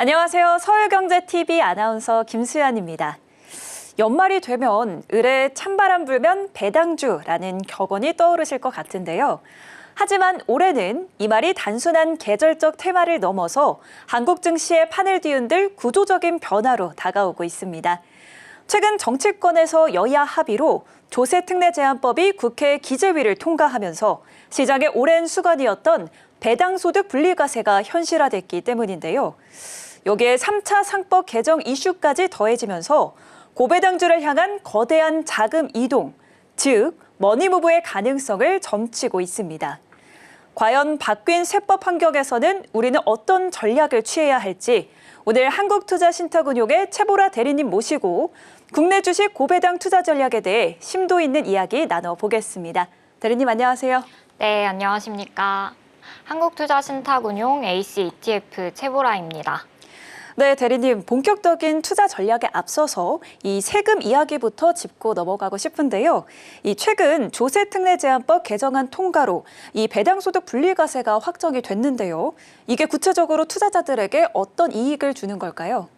안녕하세요. 서울경제TV 아나운서 김수연입니다. 연말이 되면 을에 찬바람 불면 배당주라는 격언이 떠오르실 것 같은데요. 하지만 올해는 이 말이 단순한 계절적 테마를 넘어서 한국 증시의 판을 뒤흔들 구조적인 변화로 다가오고 있습니다. 최근 정치권에서 여야 합의로 조세특례 제한법이 국회 기재위를 통과하면서 시장의 오랜 수건이었던 배당소득 분리과세가 현실화됐기 때문인데요. 여기에 3차 상법 개정 이슈까지 더해지면서 고배당주를 향한 거대한 자금 이동, 즉 머니무브의 가능성을 점치고 있습니다. 과연 바뀐 세법 환경에서는 우리는 어떤 전략을 취해야 할지 오늘 한국투자신탁운용의 최보라 대리님 모시고 국내 주식 고배당 투자 전략에 대해 심도 있는 이야기 나눠보겠습니다. 대리님 안녕하세요. 네, 안녕하십니까. 한국투자신탁운용 AC ETF 최보라입니다. 네, 대리님 본격적인 투자 전략에 앞서서 이 세금 이야기부터 짚고 넘어가고 싶은데요. 이 최근 조세특례 제한법 개정안 통과로 이 배당소득 분리과세가 확정이 됐는데요. 이게 구체적으로 투자자들에게 어떤 이익을 주는 걸까요?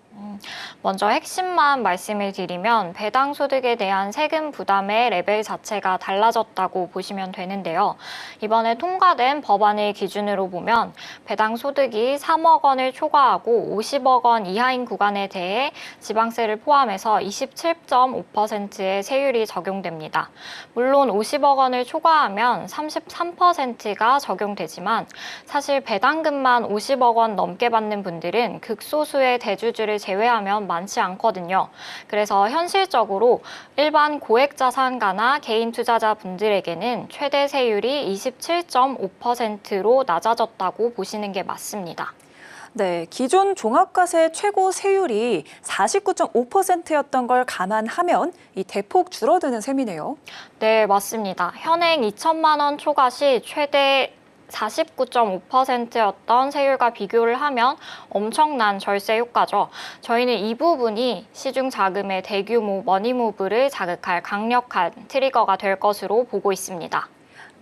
먼저 핵심만 말씀을 드리면 배당 소득에 대한 세금 부담의 레벨 자체가 달라졌다고 보시면 되는데요. 이번에 통과된 법안을 기준으로 보면 배당 소득이 3억 원을 초과하고 50억 원 이하인 구간에 대해 지방세를 포함해서 27.5%의 세율이 적용됩니다. 물론 50억 원을 초과하면 33%가 적용되지만 사실 배당금만 50억 원 넘게 받는 분들은 극소수의 대주주를 제외하면 많지 않거든요. 그래서 현실적으로 일반 고액 자산가나 개인 투자자 분들에게는 최대 세율이 27.5%로 낮아졌다고 보시는 게 맞습니다. 네, 기존 종합과세 최고 세율이 49.5%였던 걸 감안하면 이 대폭 줄어드는 셈이네요. 네, 맞습니다. 현행 2천만 원 초과 시 최대 49.5%였던 세율과 비교를 하면 엄청난 절세 효과죠. 저희는 이 부분이 시중 자금의 대규모 머니무브를 자극할 강력한 트리거가 될 것으로 보고 있습니다.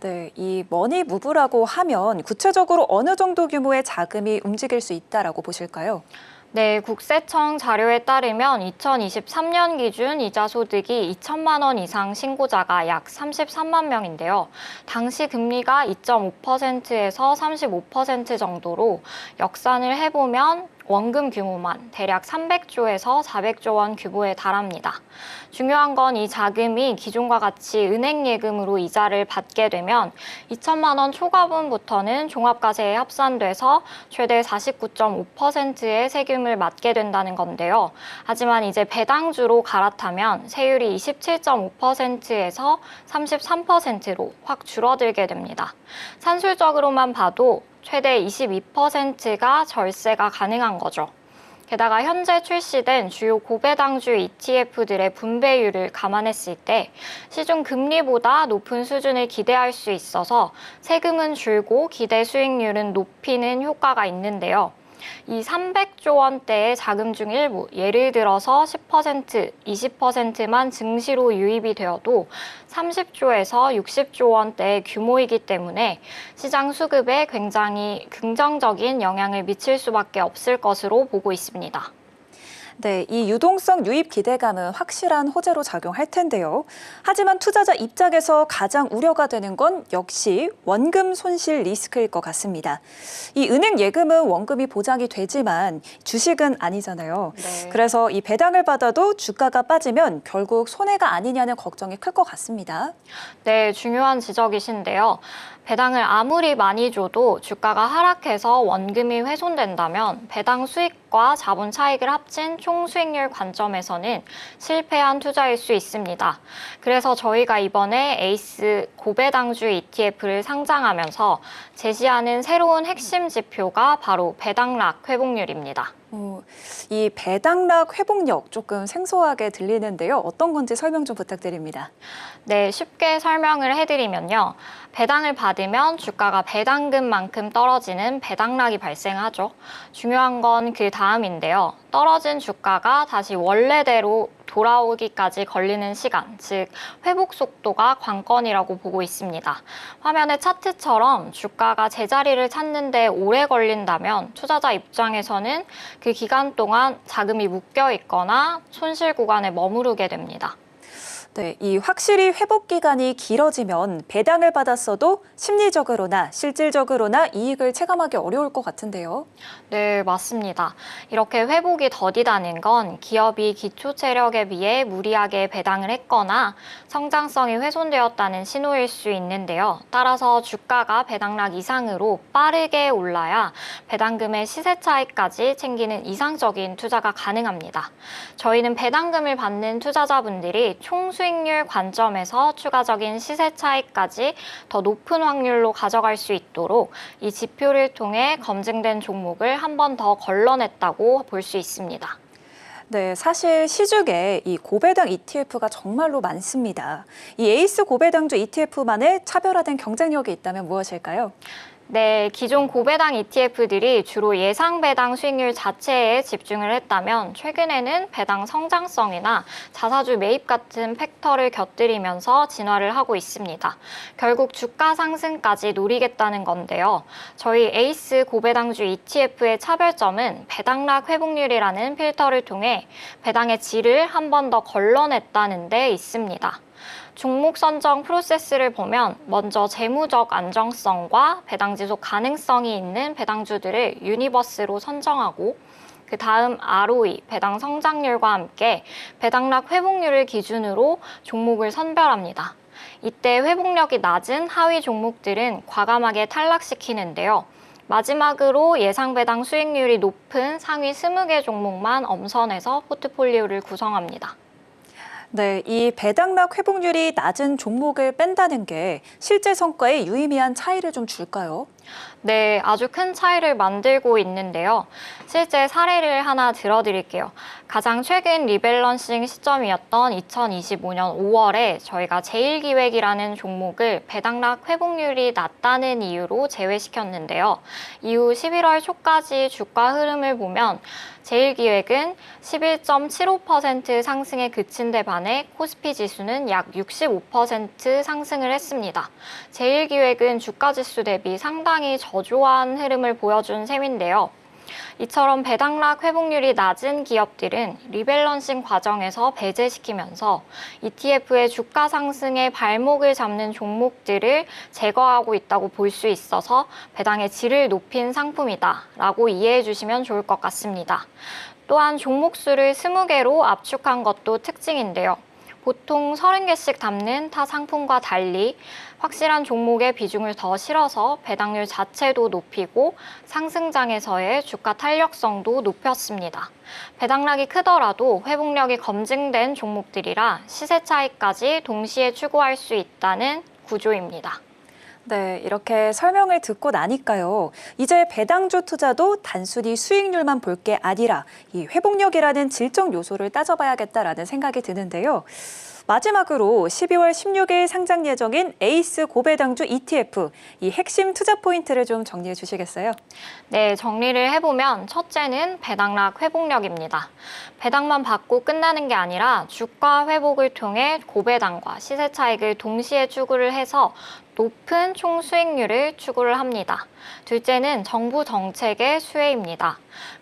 네, 이 머니 무브라고 하면 구체적으로 어느 정도 규모의 자금이 움직일 수 있다라고 보실까요? 네, 국세청 자료에 따르면 2023년 기준 이자 소득이 2천만 원 이상 신고자가 약 33만 명인데요. 당시 금리가 2.5%에서 35% 정도로 역산을 해보면 원금 규모만 대략 300조에서 400조 원 규모에 달합니다. 중요한 건 이 자금이 기존과 같이 은행 예금으로 이자를 받게 되면 2천만 원 초과분부터는 종합과세에 합산돼서 최대 49.5%의 세금을 맞게 된다는 건데요. 하지만 이제 배당주로 갈아타면 세율이 27.5%에서 33%로 확 줄어들게 됩니다. 산술적으로만 봐도 최대 22%가 절세가 가능한 거죠. 게다가 현재 출시된 주요 고배당주 ETF들의 분배율을 감안했을 때 시중 금리보다 높은 수준을 기대할 수 있어서 세금은 줄고 기대 수익률은 높이는 효과가 있는데요. 이 300조 원대의 자금 중 일부, 예를 들어서 10%, 20%만 증시로 유입이 되어도 30조에서 60조 원대의 규모이기 때문에 시장 수급에 굉장히 긍정적인 영향을 미칠 수밖에 없을 것으로 보고 있습니다. 네, 이 유동성 유입 기대감은 확실한 호재로 작용할 텐데요. 하지만 투자자 입장에서 가장 우려가 되는 건 역시 원금 손실 리스크일 것 같습니다. 이 은행 예금은 원금이 보장이 되지만 주식은 아니잖아요. 네. 그래서 이 배당을 받아도 주가가 빠지면 결국 손해가 아니냐는 걱정이 클 것 같습니다. 네, 중요한 지적이신데요. 배당을 아무리 많이 줘도 주가가 하락해서 원금이 훼손된다면 배당 수익과 자본 차익을 합친 총 수익률 관점에서는 실패한 투자일 수 있습니다. 그래서 저희가 이번에 에이스 고배당주 ETF를 상장하면서 제시하는 새로운 핵심 지표가 바로 배당락 회복률입니다. 어, 이 배당락 회복력 조금 생소하게 들리는데요. 어떤 건지 설명 좀 부탁드립니다. 네, 쉽게 설명을 해드리면요. 배당을 받으면 주가가 배당금만큼 떨어지는 배당락이 발생하죠. 중요한 건 그 다음인데요. 떨어진 주가가 다시 원래대로 돌아오기까지 걸리는 시간, 즉 회복 속도가 관건이라고 보고 있습니다. 화면의 차트처럼 주가가 제자리를 찾는데 오래 걸린다면 투자자 입장에서는 그 기간 동안 자금이 묶여 있거나 손실 구간에 머무르게 됩니다. 네, 이 확실히 회복 기간이 길어지면 배당을 받았어도 심리적으로나 실질적으로나 이익을 체감하기 어려울 것 같은데요. 네, 맞습니다. 이렇게 회복이 더디다는 건 기업이 기초 체력에 비해 무리하게 배당을 했거나 성장성이 훼손되었다는 신호일 수 있는데요. 따라서 주가가 배당락 이상으로 빠르게 올라야 배당금의 시세 차익까지 챙기는 이상적인 투자가 가능합니다. 저희는 배당금을 받는 투자자분들이 총 수익 률 관점에서 추가적인 시세 차익까지 더 높은 확률로 가져갈 수 있도록 이 지표를 통해 검증된 종목을 한 번 더 걸러냈다고 볼 수 있습니다. 네, 사실 시중에 이 고배당 ETF가 정말로 많습니다. 이 에이스 고배당주 ETF만의 차별화된 경쟁력이 있다면 무엇일까요? 네, 기존 고배당 ETF들이 주로 예상 배당 수익률 자체에 집중을 했다면 최근에는 배당 성장성이나 자사주 매입 같은 팩터를 곁들이면서 진화를 하고 있습니다. 결국 주가 상승까지 노리겠다는 건데요. 저희 에이스 고배당주 ETF의 차별점은 배당락 회복률이라는 필터를 통해 배당의 질을 한 번 더 걸러냈다는 데 있습니다. 종목 선정 프로세스를 보면 먼저 재무적 안정성과 배당 지속 가능성이 있는 배당주들을 유니버스로 선정하고 그 다음 ROE, 배당 성장률과 함께 배당락 회복률을 기준으로 종목을 선별합니다. 이때 회복력이 낮은 하위 종목들은 과감하게 탈락시키는데요. 마지막으로 예상 배당 수익률이 높은 상위 20개 종목만 엄선해서 포트폴리오를 구성합니다. 네, 이 배당락 회복률이 낮은 종목을 뺀다는 게 실제 성과에 유의미한 차이를 좀 줄까요? 네, 아주 큰 차이를 만들고 있는데요. 실제 사례를 하나 들어드릴게요. 가장 최근 리밸런싱 시점이었던 2025년 5월에 저희가 제일기획이라는 종목을 배당락 회복률이 낮다는 이유로 제외시켰는데요. 이후 11월 초까지 주가 흐름을 보면 제일기획은 11.75% 상승에 그친 데 반해 코스피 지수는 약 65% 상승을 했습니다. 제일기획은 주가 지수 대비 상당히 저조한 흐름을 보여준 셈인데요. 이처럼 배당락 회복률이 낮은 기업들은 리밸런싱 과정에서 배제시키면서 ETF의 주가 상승에 발목을 잡는 종목들을 제거하고 있다고 볼 수 있어서 배당의 질을 높인 상품이다라고 이해해 주시면 좋을 것 같습니다. 또한 종목 수를 20개로 압축한 것도 특징인데요. 보통 30개씩 담는 타 상품과 달리 확실한 종목의 비중을 더 실어서 배당률 자체도 높이고 상승장에서의 주가 탄력성도 높였습니다. 배당락이 크더라도 회복력이 검증된 종목들이라 시세 차이까지 동시에 추구할 수 있다는 구조입니다. 네, 이렇게 설명을 듣고 나니까요. 이제 배당주 투자도 단순히 수익률만 볼 게 아니라 이 회복력이라는 질적 요소를 따져봐야겠다라는 생각이 드는데요. 마지막으로 12월 16일 상장 예정인 에이스 고배당주 ETF 이 핵심 투자 포인트를 좀 정리해 주시겠어요? 네, 정리를 해보면 첫째는 배당락 회복력입니다. 배당만 받고 끝나는 게 아니라 주가 회복을 통해 고배당과 시세 차익을 동시에 추구를 해서 높은 총 수익률을 추구를 합니다. 둘째는 정부 정책의 수혜입니다.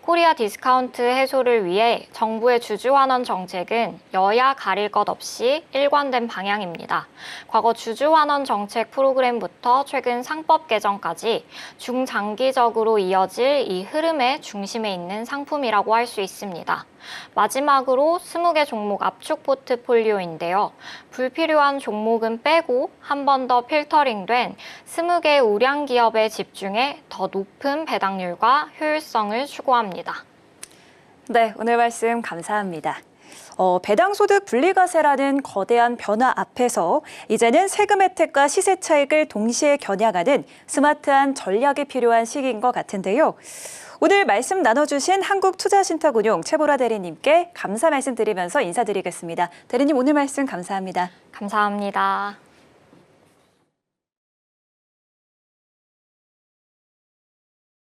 코리아 디스카운트 해소를 위해 정부의 주주환원 정책은 여야 가릴 것 없이 일관된 방향입니다. 과거 주주환원 정책 프로그램부터 최근 상법 개정까지 중장기적으로 이어질 이 흐름의 중심에 있는 상품이라고 할 수 있습니다. 마지막으로 20개 종목 압축 포트폴리오인데요. 불필요한 종목은 빼고 한 번 더 필터링된 20개 우량 기업에 집중해 더 높은 배당률과 효율성을 추구합니다. 네, 오늘 말씀 감사합니다. 어, 배당소득 분리과세라는 거대한 변화 앞에서 이제는 세금 혜택과 시세 차익을 동시에 겨냥하는 스마트한 전략이 필요한 시기인 것 같은데요. 오늘 말씀 나눠주신 한국투자신탁운용 최보라 대리님께 감사 말씀드리면서 인사드리겠습니다. 대리님 오늘 말씀 감사합니다. 감사합니다.